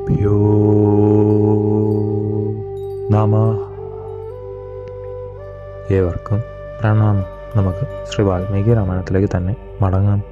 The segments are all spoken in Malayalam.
ഗുരുഭ്യോ നമ ഏവർക്കും പ്രണാമം. നമുക്ക് ശ്രീ വാൽമീകി രാമായണത്തിലേക്ക് തന്നെ മടങ്ങാം.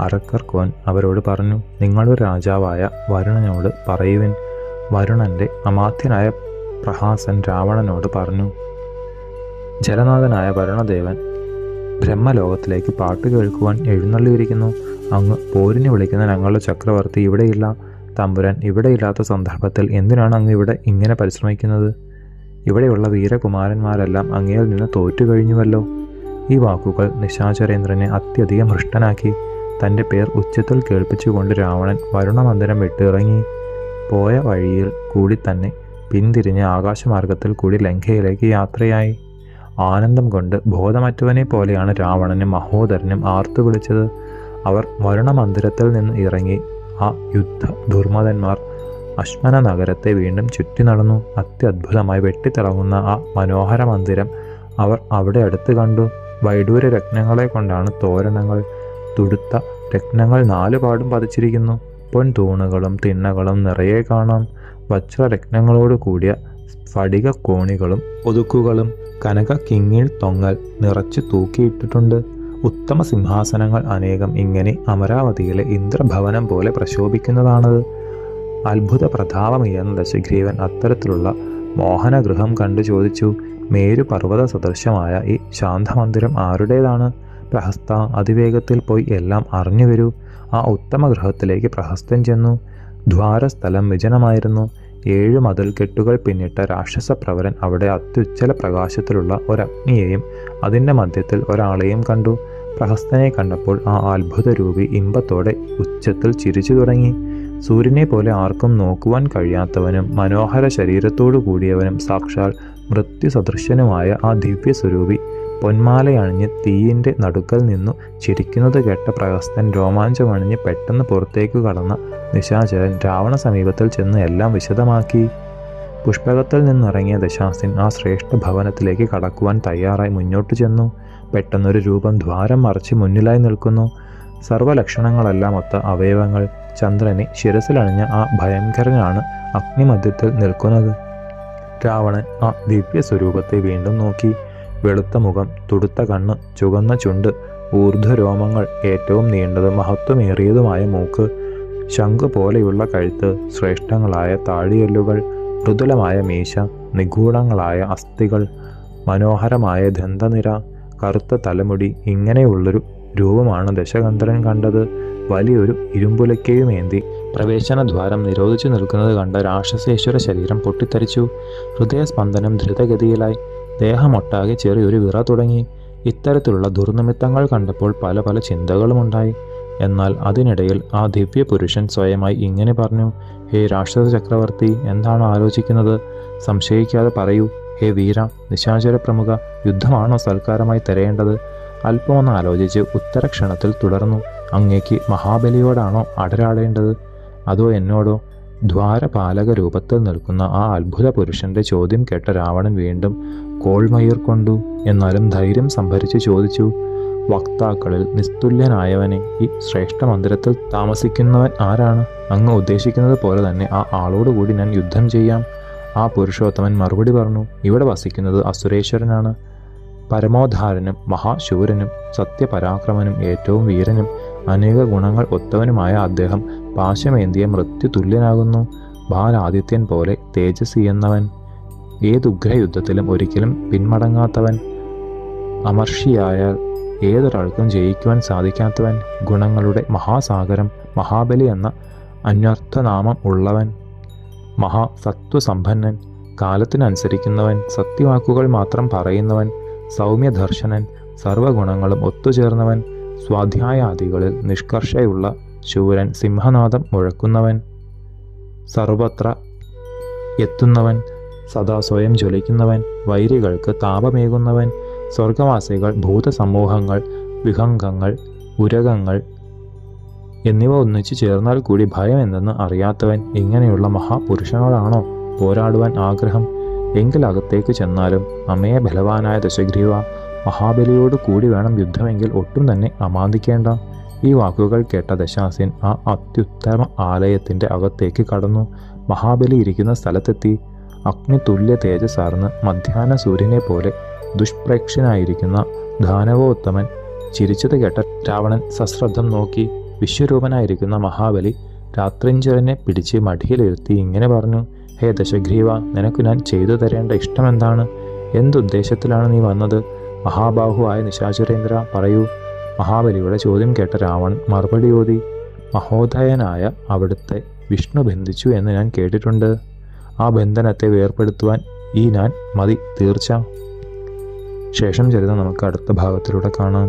അരക്കർ കോൻ അവരോട് പറഞ്ഞു നിങ്ങളൊരു രാജാവായ വരുണനോട് പറയുവൻ. വരുണന്റെ അമാത്യനായ പ്രഹാസൻ രാവണനോട് പറഞ്ഞു ജലനാഥനായ വരുണദേവൻ ബ്രഹ്മലോകത്തിലേക്ക് പാട്ട് കേൾക്കുവാൻ എഴുന്നള്ളിയിരിക്കുന്നു. അങ്ങ് പോരിന് വിളിക്കുന്ന ഞങ്ങളുടെ ചക്രവർത്തി ഇവിടെയില്ല. തമ്പുരാൻ ഇവിടെയില്ലാത്ത സന്ദർഭത്തിൽ എന്തിനാണ് അങ്ങ് ഇവിടെ ഇങ്ങനെ പരിശ്രമിക്കുന്നത്? ഇവിടെയുള്ള വീരകുമാരന്മാരെല്ലാം അങ്ങയിൽ നിന്ന് തോറ്റു കഴിഞ്ഞുവല്ലോ. ഈ വാക്കുകൾ നിശാചരേന്ദ്രനെ അത്യധികം ഹൃഷ്ടനാക്കി തന്റെ പേർ ഉച്ചത്തിൽ കേൾപ്പിച്ചുകൊണ്ട് രാവണൻ വരുണമന്ദിരം വിട്ടിറങ്ങി. പോയ വഴിയിൽ കൂടി തന്നെ പിന്തിരിഞ്ഞ് ആകാശമാർഗത്തിൽ കൂടി ലങ്കയിലേക്ക് യാത്രയായി. ആനന്ദം കൊണ്ട് ബോധമറ്റവനെ പോലെയാണ് രാവണനും മഹോദരനും ആർത്തു വിളിച്ചത്. അവർ വരുണമന്ദിരത്തിൽ നിന്ന് ഇറങ്ങി ആ യുദ്ധ ദുർമതന്മാർ അശ്മന നഗരത്തെ വീണ്ടും ചുറ്റി നടന്നു. അത്യത്ഭുതമായി വെട്ടിത്തിളങ്ങുന്ന ആ മനോഹര മന്ദിരം അവർ അവിടെ അടുത്ത് കണ്ടു. വൈഡൂര രത്നങ്ങളെ കൊണ്ടാണ് തോരണങ്ങൾ തുടുത്ത രത്നങ്ങൾ നാലുപാടും പതിച്ചിരിക്കുന്നു. പൊൻ തൂണുകളും തിണ്ണകളും നിറയെ കാണാം. വജ്രരത്നങ്ങളോട് കൂടിയ സ്ഫടിക കോണികളും ഒതുക്കുകളും കനക കിങ്ങിൾ തൊങ്ങൽ നിറച്ച് തൂക്കിയിട്ടിട്ടുണ്ട്. ഉത്തമ സിംഹാസനങ്ങൾ അനേകം ഇങ്ങനെ അമരാവതിയിലെ ഇന്ദ്രഭവനം പോലെ പ്രശോഭിക്കുന്നതാണത് അത്ഭുത പ്രതാപമുയർന്ന ദശഗ്രീവൻ അത്തരത്തിലുള്ള മോഹനഗൃഹം കണ്ടു ചോദിച്ചു മേരു പർവത സദൃശമായ ഈ ശാന്തമന്ദിരം ആരുടേതാണ്? പ്രഹസ്ത അതിവേഗത്തിൽ പോയി എല്ലാം അറിഞ്ഞു വരൂ. ആ ഉത്തമ ഗൃഹത്തിലേക്ക് പ്രഹസ്തൻ ചെന്നു. ദ്വാരസ്ഥലം വിജനമായിരുന്നു. ഏഴ് മതിൽ കെട്ടുകൾ പിന്നിട്ട രാക്ഷസ പ്രവരൻ അവിടെ അത്യുജ്ജല പ്രകാശത്തിലുള്ള ഒരഗ്നിയെയും അതിന്റെ മധ്യത്തിൽ ഒരാളെയും കണ്ടു. പ്രഹസ്തനെ കണ്ടപ്പോൾ ആ അത്ഭുത രൂപി ഇമ്പത്തോടെ ഉച്ചത്തിൽ ചിരിച്ചു തുടങ്ങി. സൂര്യനെ പോലെ ആർക്കും നോക്കുവാൻ കഴിയാത്തവനും മനോഹര ശരീരത്തോടു കൂടിയവനും സാക്ഷാൽ മൃത്യുസദൃശനുമായ ആ ദിവ്യ സ്വരൂപി പൊന്മാലയണിഞ്ഞ് തീയിന്റെ നടുക്കൽ നിന്നു ചിരിക്കുന്നത് കേട്ട പ്രഹസ്തൻ രോമാഞ്ചമണിഞ്ഞ് പെട്ടെന്ന് പുറത്തേക്ക് കടന്ന നിശാചരൻ രാവണ സമീപത്തിൽ ചെന്ന് എല്ലാം വിശദമാക്കി. പുഷ്പകത്തിൽ നിന്നിറങ്ങിയ ദശാസിൻ ആ ശ്രേഷ്ഠ ഭവനത്തിലേക്ക് കടക്കുവാൻ തയ്യാറായി മുന്നോട്ട് ചെന്നു. പെട്ടെന്നൊരു രൂപം ദ്വാരം മറച്ച് മുന്നിലായി നിൽക്കുന്നു. സർവലക്ഷണങ്ങളെല്ലാം ഒത്ത അവയവങ്ങൾ. ചന്ദ്രനെ ശിരസിലണിഞ്ഞ ആ ഭയങ്കരനാണ് അഗ്നിമധ്യത്തിൽ നിൽക്കുന്നത്. രാവണൻ ആ ദിവ്യ സ്വരൂപത്തെ വീണ്ടും നോക്കി. വെളുത്ത മുഖം തുടുത്ത കണ്ണ് ചുവന്ന ചുണ്ട് ഊർധ്വരോമങ്ങൾ ഏറ്റവും നീണ്ടതും മഹത്വമേറിയതുമായ മൂക്ക് ശംഖ് പോലെയുള്ള കഴുത്ത് ശ്രേഷ്ഠങ്ങളായ താഴിയെല്ലുകൾ മൃദുലമായ മീശ നിഗൂഢങ്ങളായ അസ്ഥികൾ മനോഹരമായ ദന്തനിര കറുത്ത തലമുടി ഇങ്ങനെയുള്ളൊരു രൂപമാണ് ദശകന്ധരൻ കണ്ടത്. വലിയൊരു ഇരുമ്പുലക്കയുമേന്തി പ്രവേശനദ്വാരം നിരോധിച്ചു നിൽക്കുന്നത് കണ്ട രാക്ഷസേശ്വര ശരീരം പൊട്ടിത്തെറിച്ചു. ഹൃദയസ്പന്ദനം ധൃതഗതിയിലായി ദേഹമൊട്ടാകെ ചെറിയൊരു വിറ തുടങ്ങി. ഇത്തരത്തിലുള്ള ദുർനിമിത്തങ്ങൾ കണ്ടപ്പോൾ പല പല ചിന്തകളുമുണ്ടായി. എന്നാൽ അതിനിടയിൽ ആ ദിവ്യ പുരുഷൻ സ്വയമായി ഇങ്ങനെ പറഞ്ഞു ഹേ രാക്ഷസ ചക്രവർത്തി എന്താണ് ആലോചിക്കുന്നത്? സംശയിക്കാതെ പറയൂ. ഹേ വീര നിശാചര പ്രമുഖ യുദ്ധമാണോ സൽക്കാരമായി തരേണ്ടത് അല്പമൊന്ന് ആലോചിച്ച് ഉത്തരക്ഷണത്തിൽ തുടർന്നു. അങ്ങേക്ക് മഹാബലിയോടാണോ അടരാടേണ്ടത് അതോ എന്നോടോ? ദ്വാരപാലക രൂപത്തിൽ നിൽക്കുന്ന ആ അത്ഭുത പുരുഷന്റെ ചോദ്യം കേട്ട രാവണൻ വീണ്ടും കോൾമയിർ കൊണ്ടു? എന്നാലും ധൈര്യം സംഭരിച്ച് ചോദിച്ചു. വക്താക്കളിൽ നിസ്തുല്യനായവനെ ഈ ശ്രേഷ്ഠ മന്ദിരത്തിൽ താമസിക്കുന്നവൻ ആരാണ്? അങ്ങ് ഉദ്ദേശിക്കുന്നത് പോലെ തന്നെ ആ ആളോടുകൂടി ഞാൻ യുദ്ധം ചെയ്യാം. ആ പുരുഷോത്തമൻ മറുപടി പറഞ്ഞു ഇവിടെ വസിക്കുന്നത് അസുരേശ്വരനാണ്. പരമോദ്ധാരനും മഹാശൂരനും സത്യപരാക്രമനും ഏറ്റവും വീരനും അനേക ഗുണങ്ങൾ ഒത്തവനുമായ അദ്ദേഹം പാശമേന്തിയ മൃത്യു തുല്യനാകുന്നു. ബാലാദിത്യൻ പോലെ തേജസ് എന്നവൻ ഏതുഗ്രയുദ്ധത്തിലും ഒരിക്കലും പിന്മടങ്ങാത്തവൻ അമർഷിയായാൽ ഏതൊരാൾക്കും ജയിക്കുവാൻ സാധിക്കാത്തവൻ ഗുണങ്ങളുടെ മഹാസാഗരം മഹാബലി എന്ന അന്വർത്ഥനാമം ഉള്ളവൻ മഹാസത്വസമ്പന്നൻ കാലത്തിനനുസരിക്കുന്നവൻ സത്യവാക്കുകൾ മാത്രം പറയുന്നവൻ സൗമ്യദർശനൻ സർവഗുണങ്ങളും ഒത്തുചേർന്നവൻ സ്വാധ്യായാദികളിൽ നിഷ്കർഷയുള്ള ശൂരൻ സിംഹനാഥം മുഴക്കുന്നവൻ സർവത്ര എത്തുന്നവൻ സദാ സ്വയം ജ്വലിക്കുന്നവൻ വൈരികൾക്ക് താപമേകുന്നവൻ സ്വർഗവാസികൾ ഭൂതസമൂഹങ്ങൾ വിഹംഗങ്ങൾ ഉരകങ്ങൾ എന്നിവ ഒന്നിച്ചു ചേർന്നാൽ കൂടി ഭയം എന്തെന്ന് അറിയാത്തവൻ ഇങ്ങനെയുള്ള മഹാപുരുഷനോടാണോ പോരാടുവാൻ ആഗ്രഹം. എങ്കിൽ അകത്തേക്ക് ചെന്നാലും അമ്മയെ ബലവാനായ ദശഗ്രീവ മഹാബലിയോട് കൂടി വേണം യുദ്ധമെങ്കിൽ ഒട്ടും തന്നെ അമാന്തിക്കേണ്ട. ഈ വാക്കുകൾ കേട്ട ദശാസിൻ ആ അത്യുത്തമ ആലയത്തിന്റെ അകത്തേക്ക് കടന്നു. മഹാബലി ഇരിക്കുന്ന സ്ഥലത്തെത്തി. അഗ്നി തുല്യ തേജസ്സാർന്ന് മധ്യാഹ്ന സൂര്യനെ പോലെ ദുഷ്പ്രേക്ഷനായിരിക്കുന്ന ദാനവോത്തമൻ ചിരിച്ചത് കേട്ട രാവണൻ സശ്രദ്ധം നോക്കി. വിശ്വരൂപനായിരിക്കുന്ന മഹാബലി രാത്രിഞ്ചരനെ പിടിച്ച് മടിയിലിരുത്തി ഇങ്ങനെ പറഞ്ഞു ഹേ ദശഗ്രീവ നിനക്ക് ഞാൻ ചെയ്തു തരേണ്ട ഇഷ്ടമെന്താണ്? എന്തുദ്ദേശത്തിലാണ് നീ വന്നത്? മഹാബാഹുവായ നിശാചരേന്ദ്ര പറയൂ മഹാബലിയുടെ ചോദ്യം കേട്ട രാവൺ മറുപടി ഓതി മഹോദയനായ അവിടുത്തെ വിഷ്ണു ബന്ധിച്ചു എന്ന് ഞാൻ കേട്ടിട്ടുണ്ട്. ആ ബന്ധനത്തെ വേർപ്പെടുത്തുവാൻ ഈ ഞാൻ മതി തീർച്ച. ശേഷം ചരിതം നമുക്ക് അടുത്ത ഭാഗത്തിലൂടെ കാണാം.